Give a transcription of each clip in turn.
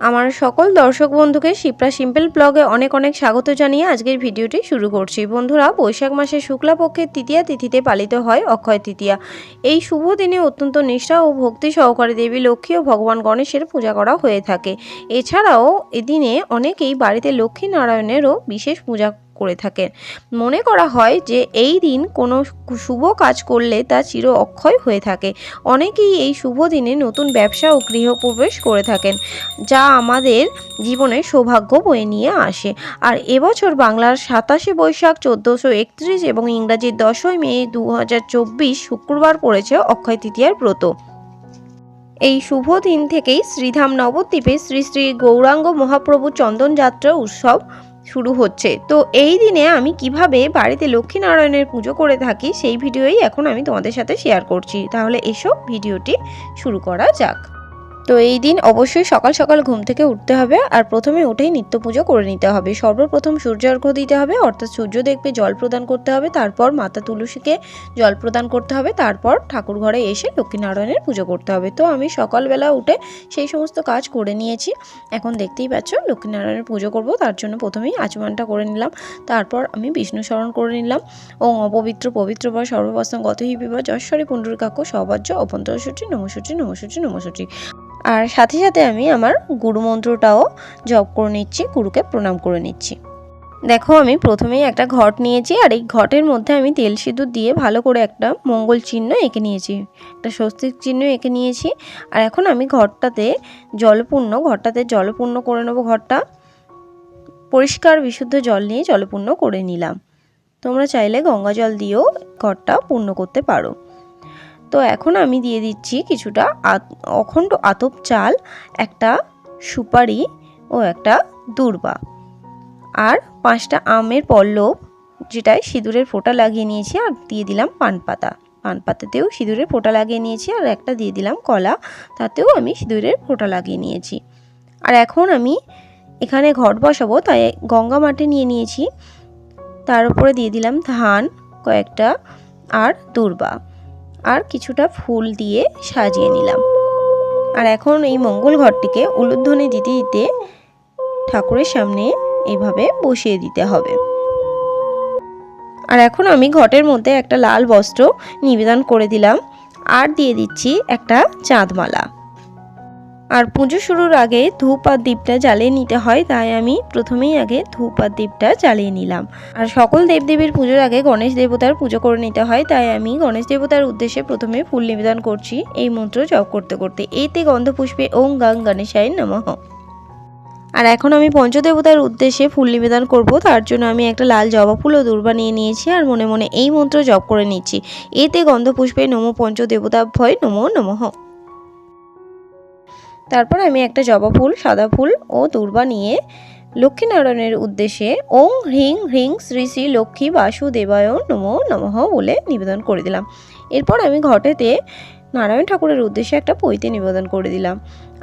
আমার সকল দর্শক বন্ধুকে শিপ্রা সিম্পল ব্লগে অনেক অনেক স্বাগত জানিয়ে আজকের ভিডিওটি শুরু করছি। বন্ধুরা, বৈশাখ মাসের শুক্লাপক্ষের তৃতীয়া তিথিতে পালিত হয় অক্ষয় তৃতীয়া। এই শুভ দিনে অত্যন্ত নিষ্ঠা ও ভক্তি সহকারে দেবী লক্ষ্মী ও ভগবান গণেশের পূজা করা হয়ে থাকে। এছাড়াও এদিনে অনেকেই বাড়িতে লক্ষ্মী নারায়ণেরও বিশেষ পূজা করে থাকেন। মনে করা হয় যে এই দিন কোনো শুভ কাজ করলে তা চির অক্ষয় হয়ে থাকে। অনেকেই এই শুভ দিনে নতুন ব্যবসা ও গৃহপ্রবেশ করে থাকেন, যা আমাদের জীবনে সৌভাগ্য বয়ে নিয়ে আসে। আর এবছর বাংলার সাতাশে বৈশাখ চোদ্দোশো একত্রিশ এবং ইংরাজির দশই মে দু হাজার চব্বিশ শুক্রবার পড়েছে অক্ষয় তৃতীয়ার ব্রত। এই শুভ দিন থেকেই শ্রীধাম নবদ্বীপে শ্রী শ্রী গৌরাঙ্গ মহাপ্রভু চন্দন যাত্রা উৎসব শুরু হচ্ছে। তো এই দিনে আমি কীভাবে বাড়িতে লক্ষ্মীনারায়ণের পুজো করে থাকি সেই ভিডিওই এখন আমি তোমাদের সাথে শেয়ার করছি। তাহলে এসব ভিডিওটি শুরু করা যাক। তো এই দিন অবশ্যই সকাল সকাল ঘুম থেকে উঠতে হবে আর প্রথমে উঠেই নিত্য পুজো করে নিতে হবে। সর্বপ্রথম সূর্য সূর্যার্ঘ্য দিতে হবে, অর্থাৎ সূর্য দেখবে জল প্রদান করতে হবে, তারপর মাতা তুলসীকে জল প্রদান করতে হবে, তারপর ঠাকুর ঘরে এসে লক্ষ্মীনারায়ণের পুজো করতে হবে। তো আমি সকালবেলা উঠে সেই সমস্ত কাজ করে নিয়েছি। এখন দেখতেই পাচ্ছ লক্ষ্মীনারায়ণের পুজো করব, তার জন্য প্রথমেই আচমানটা করে নিলাম, তারপর আমি বিষ্ণু স্মরণ করে নিলাম। ও অপবিত্র পবিত্র বা সর্ববস্থান গত হি বিবাহ যশ্বরী পুণ্ডরিকাক্ষ সবাজ্য অভ্যন্তরসূচি নমসূচি নমসূচি নমসূচি। আর সাথে সাথে আমি আমার গুরু মন্ত্রটাও জপ করে নিচ্ছি, গুরুকে প্রণাম করে নিচ্ছি। দেখো, আমি প্রথমেই একটা ঘট নিয়েছি আর এই ঘটের মধ্যে আমি তেল সিঁদুর দিয়ে ভালো করে একটা মঙ্গল চিহ্ন এঁকে নিয়েছি। একটা স্বস্তিক চিহ্ন এঁকে নিয়েছি। আর এখন আমি ঘরটাতে জলপূর্ণ ঘরটাতে জলপূর্ণ করে নেব ঘরটা পরিষ্কার, বিশুদ্ধ জল নিয়ে জলপূর্ণ করে নিলাম। তোমরা চাইলে গঙ্গা জল দিয়েও ঘরটা পূর্ণ করতে পারো। তো এখন আমি দিয়ে দিচ্ছি কিছুটা অখণ্ড আতপ চাল, একটা সুপারি ও একটা দূর্বা। আর পাঁচটা আমের পল্লব, যেটায় সিঁদুরের ফোঁটা লাগিয়ে নিয়েছি, আর দিয়ে দিলাম পান পাতা। পান পাতাতেও সিঁদুরের ফোঁটা লাগিয়ে নিয়েছি, আর একটা দিয়ে দিলাম কলা, তাতেও আমি সিঁদুরের ফোঁটা লাগিয়ে নিয়েছি। আর এখন আমি এখানে ঘট বসাবো, তাই গঙ্গা মাটি নিয়ে নিয়েছি। তার উপরে দিয়ে দিলাম ধান, কয়েকটা, আর দূর্বা। আর কিছুটা ফুল দিয়ে সাজিয়ে নিলাম। আর এখন এই মঙ্গল ঘরটিকে উলুধ্বনি দিতে দিতে ঠাকুরের সামনে এইভাবে বসিয়ে দিতে হবে। আর এখন আমি ঘটের মধ্যে একটা লাল বস্ত্র নিবেদন করে দিলাম। আর দিয়ে দিচ্ছি একটা চাঁদমালা। আর পুজো শুরুর আগে ধূপ আর দ্বীপটা জ্বালিয়ে নিতে হয়, তাই আমি প্রথমেই আগে ধূপ আর দ্বীপটা জ্বালিয়ে নিলাম। আর সকল দেবদেবীর পুজোর আগে গণেশ দেবতার পুজো করে নিতে হয়, তাই আমি গণেশ দেবতার উদ্দেশ্যে প্রথমে ফুল নিবেদন করছি এই মন্ত্র জপ করতে করতে। এতে গন্ধপুষ্পে ওং গাং গণেশায় নমঃ। আর এখন আমি পঞ্চদেবতার উদ্দেশ্যে ফুল নিবেদন করব, তার জন্য আমি একটা লাল জবা ফুল ও দুর্বা নিয়ে নিয়েছি আর মনে মনে এই মন্ত্র জপ করে নিচ্ছি। এতে গন্ধপুষ্পে নম পঞ্চদেবতা ভয় নমো নমঃ। তারপর আমি একটা জবা ফুল, সাদা ফুল ও দুর্বা নিয়ে লক্ষ্মীনারায়ণের উদ্দেশ্যে ওং হ্রিং হ্রিং শ্রী শ্রী লক্ষ্মী বাসুদেবায় নমো নমঃ বলে নিবেদন করে দিলাম। এরপর আমি ঘটেতে নারায়ণ ঠাকুরের উদ্দেশ্যে একটা পৈতে নিবেদন করে দিলাম।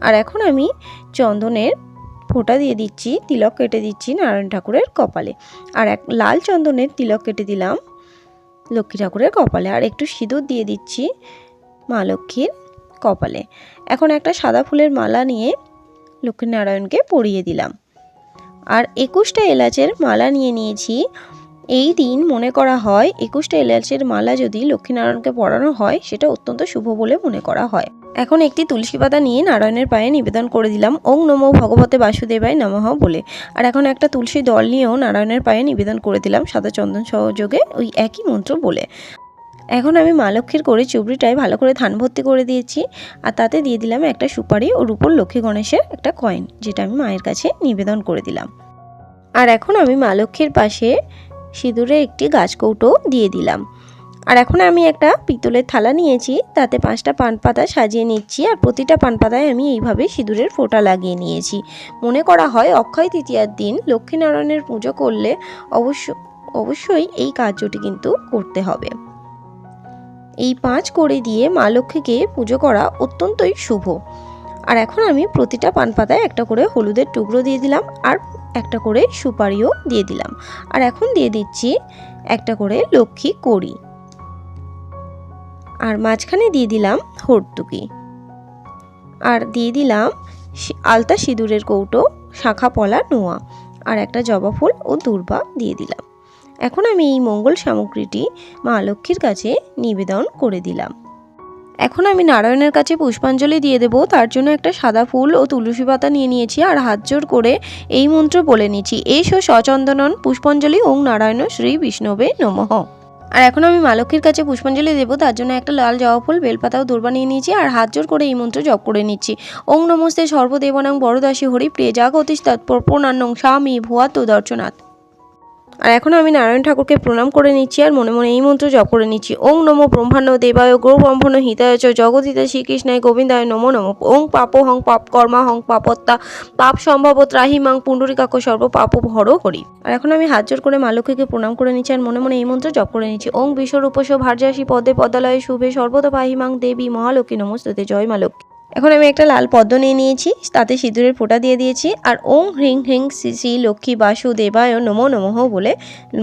আর এখন আমি চন্দনের ফোঁটা দিয়ে দিচ্ছি, তিলক কেটে দিচ্ছি নারায়ণ ঠাকুরের কপালে। আর এক লাল চন্দনের তিলক কেটে দিলাম লক্ষ্মী ঠাকুরের কপালে। আর একটু সিঁদুর দিয়ে দিচ্ছি মা লক্ষ্মীর কপালে। এখন একটা সাদা ফুলের মালা নিয়ে লক্ষ্মীনারায়ণকে পরিয়ে দিলাম। আর একুশটা এলাচের মালা নিয়ে নিয়েছি। এই দিন মনে করা হয় একুশটা এলাচের মালা যদি লক্ষ্মীনারায়ণকে পরানো হয়, সেটা অত্যন্ত শুভ বলে মনে করা হয়। এখন একটি তুলসী পাতা নিয়ে নারায়ণের পায়ে নিবেদন করে দিলাম, ওং নমো ভগবতে বাসুদেবায় নমঃ বলে। আর এখন একটা তুলসী দল নিয়েও নারায়ণের পায়ে নিবেদন করে দিলাম সাদা চন্দন সহযোগে ওই একই মন্ত্র বলে। এখন আমি মা লক্ষ্মীর করে চুবড়িটায় ভালো করে ধান ভর্তি করে দিয়েছি আর তাতে দিয়ে দিলাম একটা সুপারি ওর উপর লক্ষ্মী গণেশের একটা কয়েন যেটা আমি মায়ের কাছে নিবেদন করে দিলাম। আর এখন আমি মা লক্ষ্মীর পাশে সিঁদুরে একটি গাছ কৌটো দিয়ে দিলাম। আর এখন আমি একটা পিতলের থালা নিয়েছি, তাতে পাঁচটা পান পাতা সাজিয়ে নিচ্ছি আর প্রতিটা পান পাতায় আমি এইভাবে সিঁদুরের ফোঁটা লাগিয়ে নিয়েছি। মনে করা হয় অক্ষয় তৃতীয়ার দিন লক্ষ্মীনারায়ণের পুজো করলে অবশ্য, অবশ্যই এই কার্যটি কিন্তু করতে হবে। এই পাঁচ করে দিয়ে মা লক্ষ্মীকে পুজো করা অত্যন্তই শুভ। আর এখন আমি প্রতিটা পান পাতায় একটা করে হলুদের টুকরো দিয়ে দিলাম আর একটা করে সুপারিও দিয়ে দিলাম। আর এখন দিয়ে দিচ্ছি একটা করে লক্ষ্মী কড়ি। আর মাঝখানে দিয়ে দিলাম হর্তুকি। আর দিয়ে দিলাম আলতা সিঁদুরের কৌটো, শাখা পলা, নোয়া। আর একটা জবা ফুল ও দূর্বা দিয়ে দিলাম। এখন আমি এই মঙ্গল সামগ্রীটি মা লক্ষ্মীর কাছে নিবেদন করে দিলাম। এখন আমি নারায়ণের কাছে পুষ্পাঞ্জলি দিয়ে দেবো। তার জন্য একটা সাদা ফুল ও তুলসী পাতা নিয়ে নিয়েছি আর হাত জোর করে এই মন্ত্র বলে নিচ্ছি। এসো সচন্দনন, পুষ্পাঞ্জলি ওং নারায়ণ শ্রী বিষ্ণবে নমঃ। আর এখন আমি মা লক্ষ্মীর কাছে পুষ্পাঞ্জলি দেবো। তার জন্য একটা লাল জবা ফুল, বেলপাতা ও দূর্বা নিয়ে নিয়েছি আর হাত জোর করে এই মন্ত্র জপ করে নিচ্ছি। ওং নমস্তে সর্বদেবনাং বড়দাসী হরি, প্রিয় জাগতিস তৎপর প্রণান্নং স্বামী ভুয়া তো দর্শনাথ আর এখন আমি নারায়ণ ঠাকুরকে প্রণাম করে নিচ্ছি আর মনে মনে এই মন্ত্র জপ করে নিচ্ছি। ওং নমো ব্রহ্মাণ্ড দেবায় গৌ ব্রহ্মণ হিতায় চ জগদিতা শ্রীকৃষ্ণায় গোবিন্দায় নমো নমো। ওং পাপ হং পাপ কর্মা হং পাপত্তা। পাপ সম্ভব ত্রাহিমাং পুণ্ডরিকাক্ষ সর্ব পাপ ভর হরি। আর এখন আমি হাত জোর করে মা লক্ষ্মীকে প্রণাম করে নিচ্ছি আর মনে মনে এই মন্ত্র জপ করে নিচ্ছি। ওং বিশ্বরূপস ভার্যাসী পদে পদালয়ে শুভে সর্বদা পাহিমাং দেবী মহালক্ষ্মী নমস্তুতে। জয় মা লক্ষ্মী। এখন আমি একটা লাল পদ্ম নিয়ে নিয়েছি, তাতে সিঁদুরের ফোঁটা দিয়ে দিয়েছি, আর ওং হ্রিং হ্রিং শ্রী শ্রী লক্ষ্মী বাসুদেবায় নমো নমঃ বলে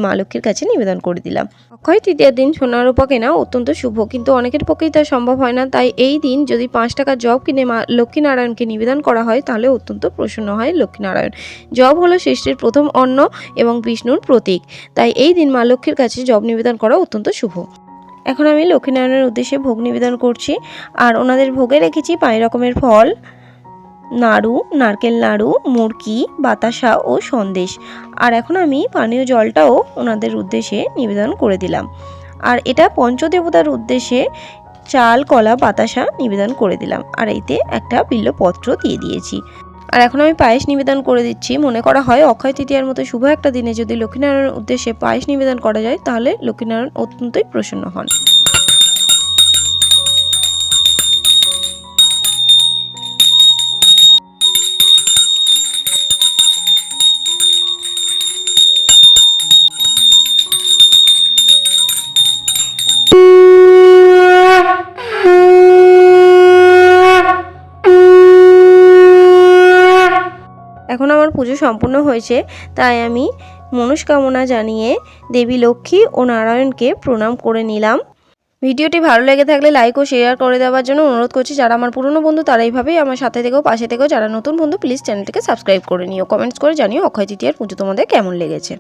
মা লক্ষ্মীর কাছে নিবেদন করে দিলাম। অক্ষয় তৃতীয় দিন সোনার রূপা কেনা অত্যন্ত শুভ, কিন্তু অনেকের পক্ষেই তা সম্ভব হয় না, তাই এই দিন যদি পাঁচ টাকার জব কিনে মা লক্ষ্মীনারায়ণকে নিবেদন করা হয়, তাহলে অত্যন্ত প্রসন্ন হয় লক্ষ্মীনারায়ণ। জব হলো সৃষ্টির প্রথম অন্ন এবং বিষ্ণুর প্রতীক, তাই এই দিন মা লক্ষ্মীর কাছে জব নিবেদন করা অত্যন্ত শুভ। এখন আমি লক্ষ্মীনারায়ণের উদ্দেশ্যে ভোগ নিবেদন করছি। আর ওনাদের ভোগে রেখেছি পাঁচ রকমের ফল। নাড়ু, নারকেল নাড়ু, মুরকি, বাতাসা ও সন্দেশ। আর এখন আমি পানীয় জলটাও ওনাদের উদ্দেশ্যে নিবেদন করে দিলাম। আর এটা পঞ্চদেবতার উদ্দেশ্যে চাল, কলা, বাতাসা নিবেদন করে দিলাম। আর এতে একটা বিল্লপত্র দিয়ে দিয়েছি। আর এখন আমি পায়েস নিবেদন করে দিচ্ছি। মনে করা হয় অক্ষয় তৃতীয়ার মতো শুভ একটা দিনে যদি লক্ষ্মীনারায়ণের উদ্দেশ্যে পায়েস নিবেদন করা যায়, তাহলে লক্ষ্মীনারায়ণ অত্যন্তই প্রসন্ন হন। এখন আমার পুজো সম্পূর্ণ হয়েছে, তাই আমি মনস্কামনা জানিয়ে দেবী লক্ষ্মী ও নারায়ণকে প্রণাম করে নিলাম। ভিডিওটি ভালো লেগে থাকলে লাইক ও শেয়ার করে দেওয়ার জন্য অনুরোধ করছি, যারা আমার পুরনো বন্ধু তারা এইভাবেই আমার সাথে থেকেও পাশে থেকেও, যারা নতুন বন্ধু প্লিজ চ্যানেলটিকে সাবস্ক্রাইব করে নিও। কমেন্টস করে জানিও অক্ষয় তৃতীয়ার পুজো তোমাদের কেমন লেগেছে।